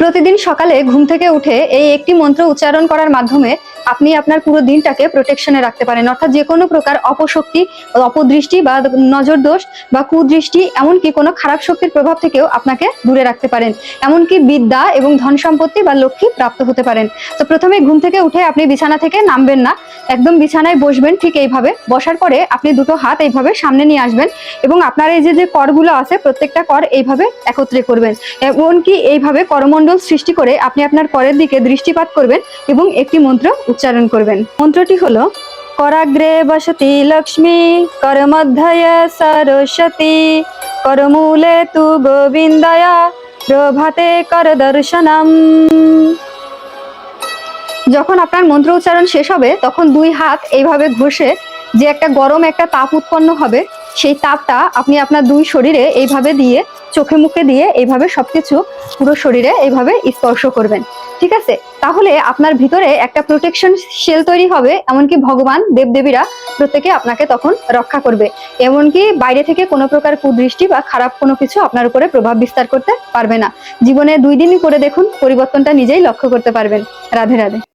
প্রতিদিন সকালে ঘুম থেকে উঠে এই একটি মন্ত্র উচ্চারণ করার মাধ্যমে আপনি আপনার পুরো দিনটাকে প্রোটেকশনে রাখতে পারেন। অর্থাৎ যে কোনো প্রকার অপশক্তি, অপদৃষ্টি বা নজর দোষ বা কুদৃষ্টি, এমনকি কোনো খারাপ শক্তির প্রভাব থেকেও আপনাকে দূরে রাখতে পারেন। এমনকি বিদ্যা এবং ধন সম্পত্তি বা লক্ষ্মী প্রাপ্ত হতে পারেন। তো প্রথমে ঘুম থেকে উঠে আপনি বিছানা থেকে নামবেন না। একদম বিছানায় বসবেন ঠিক এইভাবে। বসার পরে আপনি দুটো হাত এইভাবে সামনে নিয়ে আসবেন এবং আপনার এই যে যে করগুলো আছে, প্রত্যেকটা কর এইভাবে একত্রে করবেন। এমনকি এইভাবে করমণ্ডল সৃষ্টি করে আপনি আপনার করের দিকে দৃষ্টিপাত করবেন এবং একটি মন্ত্র উচ্চারণ করবেন। মন্ত্রটি হলো, করাগ্রে বসতি লক্ষ্মী, করমধ্যয় সরস্বতী, করমূলে তু গোবিন্দয়া, প্রভাতে কর দর্শনম। যখন আপনার মন্ত্র উচ্চারণ শেষ হবে, তখন দুই হাত এইভাবে ঘষে যে একটা গরম একটা তাপ উৎপন্ন হবে সেই তাপটা আপনি আপনার দুই শরীরে এইভাবে দিয়ে, চোখে মুখে দিয়ে এইভাবে সবকিছু পুরো শরীরে এইভাবে স্পর্শ করবেন। ঠিক আছে? তাহলে আপনার ভিতরে একটা প্রোটেকশন শেল তৈরি হবে, এমনকি ভগবান, দেবদেবীরা প্রত্যেকে আপনাকে তখন রক্ষা করবে। এমনকি বাইরে থেকে কোনো প্রকার কুদৃষ্টি বা খারাপ কোনো কিছু আপনার উপরে প্রভাব বিস্তার করতে পারবে না। জীবনে দুই দিনই করে দেখুন, পরিবর্তনটা নিজেই লক্ষ্য করতে পারবেন। রাধে রাধে।